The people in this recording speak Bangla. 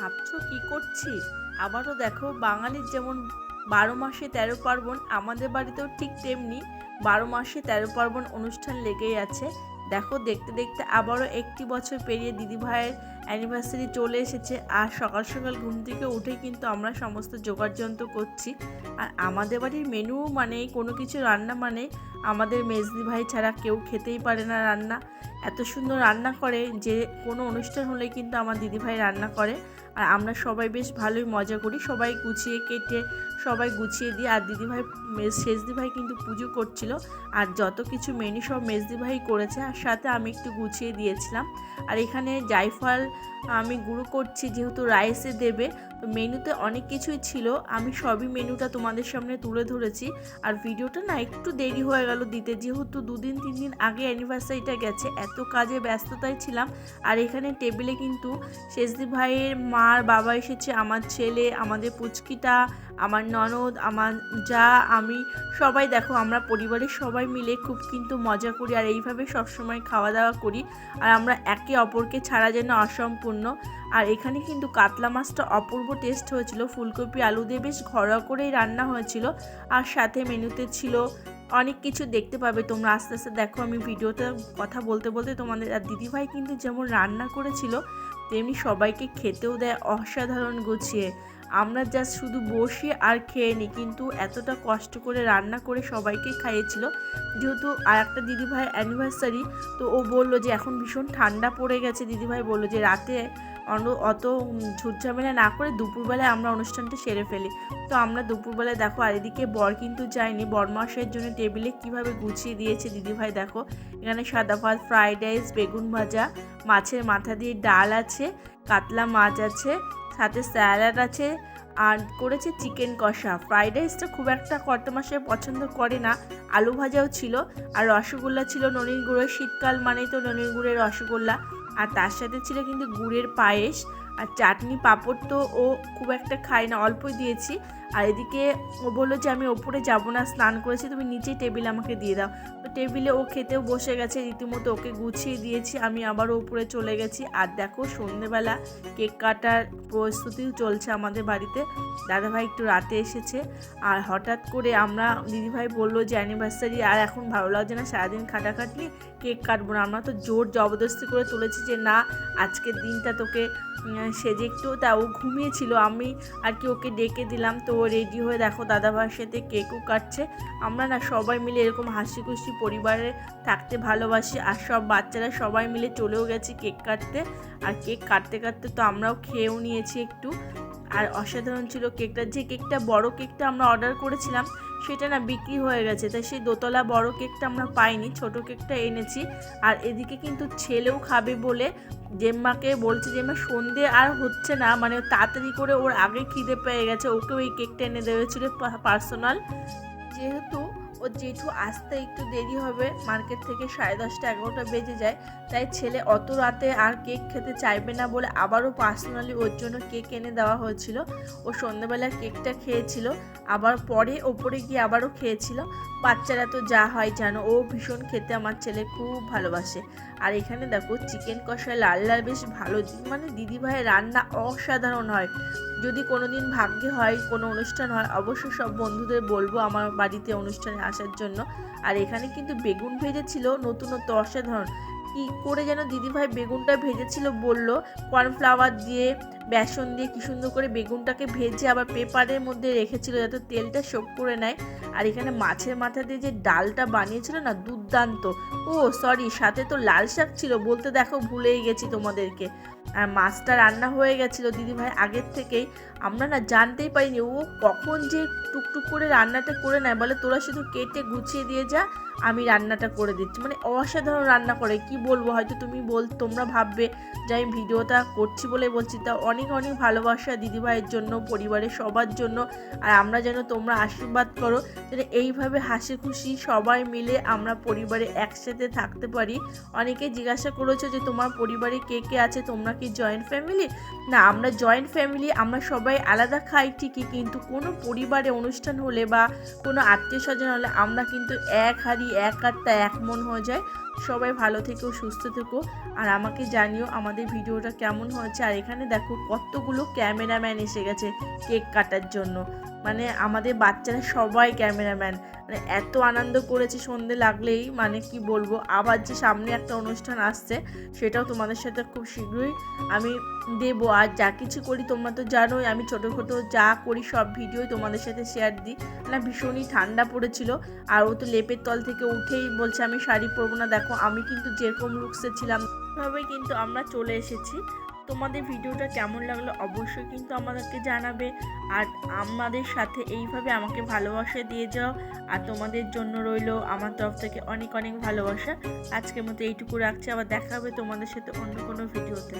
ভাবছ কি করছি? আবারও দেখো বাঙালির যেমন বারো মাসে তেরো পার্বণ, আমাদের বাড়িতেও ঠিক তেমনি বারো মাসে তেরো পার্বণ অনুষ্ঠান লেগেই আছে। দেখো দেখতে দেখতে আবারও একটি বছর পেরিয়ে দিদি ভাইয়ের অ্যানিভার্সারি চলে এসেছে আর সকাল সকাল ঘুম থেকে উঠে কিন্তু আমরা সমস্ত জোগাড় যন্ত্র করছি। আর আমাদের বাড়ির মেনু মানে কোনো কিছু রান্না মানে আমাদের মেজদি ভাই ছাড়া কেউ খেতেই পারে না রান্না। এত সুন্দর রান্না করে যে কোনো অনুষ্ঠান হলে কিন্তু আমার দিদিভাই রান্না করে। আর আমরা সবাই বেশ ভালোই মজা করি, সবাই গুছিয়ে কেটে সবাই গুছিয়ে দিই আর দিদিভাই ভাই কিন্তু পুজো করছিল। আর যত কিছু মেনু সব মেজদি ভাই করেছে, আর সাথে আমি একটু গুছিয়ে দিয়েছিলাম। আর এখানে জায়ফল আমি গুঁড়ো করছি যেহেতু রাইসে দেবে তো মেনুতে অনেক কিছুই ছিল। আমি সবই মেনুটা তোমাদের সামনে তুলে ধরেছি। আর ভিডিওটা না একটু দেরি হয়ে গেল দিতে। যেহেতু দুদিন তিন দিন আগে অ্যানিভার্সারিটা গেছে, এত কাজে ব্যস্ততায় ছিলাম। আর এখানে টেবিলে কিন্তু শেষদি ভাইয়ের মার বাবা এসেছে, আমার ছেলে, আমাদের পুচকিটা, আমার ননদ, আমার যা, আমি সবাই দেখো, আমরা পরিবারের সবাই মিলে খুব কিন্তু মজা করি। আর এইভাবে সবসময় খাওয়া দাওয়া করি। আর আমরা একে অপরকে ছাড়া যেন অসম্পূর্ণ। আর এখানে কিন্তু কাতলা মাছটা অপূর্ব টেস্ট হয়েছিল। ফুলকপি, আলু দিয়ে বেশ ঘরোয়া করেই রান্না হয়েছিল। আর সাথে মেনুতে ছিল অনেক কিছু দেখতে পাবে তোমরা। আস্তে আস্তে দেখো আমি ভিডিওতে কথা বলতে বলতে তোমাদের আর দিদিভাই কিন্তু যেমন রান্না করেছিল, তেমনি সবাইকে খেতেও দেয় অসাধারণ গুছিয়ে। আমরা জাস্ট শুধু বসি আর খেয়ে নিই কিন্তু এতটা কষ্ট করে রান্না করে সবাইকে খাইয়েছিল। যেহেতু আর একটা দিদিভাই অ্যানিভার্সারি তো ও বলল যে এখন ভীষণ ঠান্ডা পড়ে গেছে। দিদিভাই বলল যে রাতে অত ঝুটঝামেলা না করে দুপুরবেলায় আমরা অনুষ্ঠানটা সেরে ফেলি। তো আমরা দুপুরবেলায় দেখো আর এদিকে বর কিন্তু যায়নি। বরমাসের জন্য টেবিলে কীভাবে গুছিয়ে দিয়েছে দিদিভাই দেখো। এখানে সাদা ভাত ফ্রাইড রাইস, বেগুন ভাজা, মাছের মাথা দিয়ে ডাল আছে, কাতলা মাছ আছে, সাথে স্যালাড আছে, আর করেছে চিকেন কষা। ফ্রাইড রাইসটা খুব একটা কত মাসে পছন্দ করে না। আলু ভাজাও ছিল। আর রসগোল্লা ছিল ননির গুঁড়ো শীতকাল মানেই তো ননির গুঁড়ের রসগোল্লা। আর তার সাথে ছিল কিন্তু গুড়ের পায়েস আর চাটনি পাঁপড় তো ও খুব একটা খায় না, অল্পই দিয়েছি। আর এদিকে ও বলল যে, আমি ওপরে যাব না, স্নান করেছি, তুমি নিচে টেবিল আমাকে দিয়ে দাও। তো টেবিলে ও খেতেও বসে গেছে, রীতিমতো ওকে গুছিয়ে দিয়েছি, আমি আবারও ওপরে চলে গেছি। আর দেখো, সন্ধেবেলা কেক কাটার প্রস্তুতিও চলছে আমাদের বাড়িতে। দাদাভাই একটু রাতে এসেছে। আর হঠাৎ করে আমরা, দিদিভাই বলল যে, অ্যানিভার্সারি, আর এখন ভালো লাগছে না, সারাদিন খাটাখাটনি কেক কাটবো না। আমরা তো জোর জবরদস্তি করে তুলেছি যে, না, আজকের দিনটা তোকে সেজে একটু। তা ও ঘুমিয়েছিল, আমি আর কি ওকে ডেকে দিলাম। তো রেডি হয়ে দেখো দাদাভাইয়ের সাথে কেকও কাটছে। আমরা না সবাই মিলে এরকম হাসি খুশি পরিবারে থাকতে ভালোবাসি আর সব বাচ্চারা সবাই মিলে চলেও গেছে কেক কাটতে। আর কেক কাটতে কাটতে তো আমরাও খেয়েও নিয়েছি একটু। আর অসাধারণ ছিল কেকটা যে কেকটা বড় কেকটা আমরা অর্ডার করেছিলাম সেটা না বিক্রি হয়ে গেছে। তাই সেই দোতলা বড় কেকটা আমরা পাইনি, ছোট কেকটা এনেছি। আর এদিকে কিন্তু ছেলেও খাবে বলে জেম্মাকে বলছে যে জেম্মা, সন্ধে আর হচ্ছে না। মানে তাড়াতাড়ি করে ওর আগে খিদে পেয়ে গেছে। ওকেও এই কেকটা এনে দেওয়া ছিল পার্সোনাল যেহেতু ও জেঠু আসতে একটু দেরি হবে। মার্কেট থেকে সাড়ে দশটা এগারোটা বেজে যায়। তাই ছেলে অত রাতে আর কেক খেতে চাইবে না বলে আবারও পার্সোনালি ওর জন্য কেক এনে দেওয়া হয়েছিল। ও সন্ধ্যাবেলা কেকটা খেয়েছিল। আবার পরে ওপরে গিয়ে আবারও খেয়েছিল। বাচ্চারা তো যা হয় জানো, ও ভীষণ খেতে আমার ছেলে খুব ভালোবাসে। আর এখানে দেখো চিকেন কষা লাল লাল বেশ ভালো। মানে দিদিভাইয়ের রান্না অসাধারণ হয়। যদি কোনো দিন ভাগ্যে হয়, কোনো অনুষ্ঠান হয়, অবশ্যই সব বন্ধুদের বলব আমার বাড়িতে অনুষ্ঠানে আসার জন্য। আর এখানে কিন্তু বেগুন ভেজেছিল, নতুনত্ব অসাধারণ। কী করে যেন দিদিভাই বেগুনটা ভেজেছিল বলল কর্নফ্লাওয়ার দিয়ে বেসন দিয়ে কি সুন্দর করে বেগুনটাকে ভেজে আবার পেপারের মধ্যে রেখেছিল যাতে তেলটা শোক করে নেয়। আর এখানে মাছের মাথা দিয়ে যে ডালটা বানিয়েছিল না, দুর্দান্ত। ও সরি সাথে তো লাল শাক ছিল, বলতে দেখো ভুলেই গেছি তোমাদেরকে। আর মাছটা রান্না হয়ে গেছিল, দিদিভাই, আগের থেকেই। আমরা না জানতেই পারিনি, ও কখন যে টুকটুক করে রান্নাটা করে নেয়। বলে, তোরা শুধু কেটে গুছিয়ে দিয়ে যা, আমি রান্নাটা করে দিচ্ছি। মানে অসাধারণ রান্না করে, কি বলব? হয়তো তুমি বল, তোমরা ভাববে যে আমি ভিডিওটা করছি বলে বলছি। তা অনেক অনেক অনেক ভালোবাসা দিদিভাইয়ের জন্য, পরিবারের সবার জন্য। আর আমরা যেন তোমরা আশীর্বাদ করো, যেন এইভাবে হাসি খুশি সবাই মিলে আমরা পরিবারে একসাথে থাকতে পারি। অনেকে জিজ্ঞাসা করেছ যে তোমার পরিবারে কে কে আছে? তোমরা কি জয়েন্ট ফ্যামিলি না, আমরা জয়েন্ট ফ্যামিলি আমরা সবাই আলাদা খাই ঠিকই, কিন্তু কোনো পরিবারে অনুষ্ঠান হলে বা কোনো আত্মীয় স্বজন হলে আমরা কিন্তু এক হারি এক আত্মা, এক মন হয়ে যায় সবাই ভালো থেকো, সুস্থ থেকো। আর আমাকে জানিও আমাদের ভিডিওটা কেমন হয়েছে। আর এখানে দেখো কতগুলো ক্যামেরাম্যান এসে গেছে কেক কাটার জন্য। মানে আমাদের বাচ্চারা সবাই ক্যামেরাম্যান। মানে এত আনন্দ করেছি, সন্ধে লাগলেই মানে কি বলব, আবার যে সামনে একটা অনুষ্ঠান আসছে, সেটাও তোমাদের সাথে খুব শীঘ্রই আমি দেবো। আর যা কিছু করি তোমরা তো জানোই, আমি ছোটো ছোটো যা করি সব ভিডিওই তোমাদের সাথে শেয়ার দিই। না, ভীষণই ঠান্ডা পড়েছিল, আর ও তো লেপের তল থেকে উঠেই বলছে, আমি শাড়ি পরবো না। দেখো, আমি কিন্তু যেরকম লুকসে ছিলাম ভাবে কিন্তু আমরা চলে এসেছি। তোমাদের ভিডিওটা কেমন লাগল অবশ্যই কিন্তু আমাদেরকে জানাবে। আর আমাদের সাথে এইভাবে আমাকে ভালোবাসা দিয়ে যাও। আর তোমাদের জন্য রইল আমার তরফ থেকে অনেক অনেক ভালোবাসা। আজকের মতো এইটুকু রাখছি। আবার দেখা হবে তোমাদের সাথে অন্য কোনো ভিডিওতে।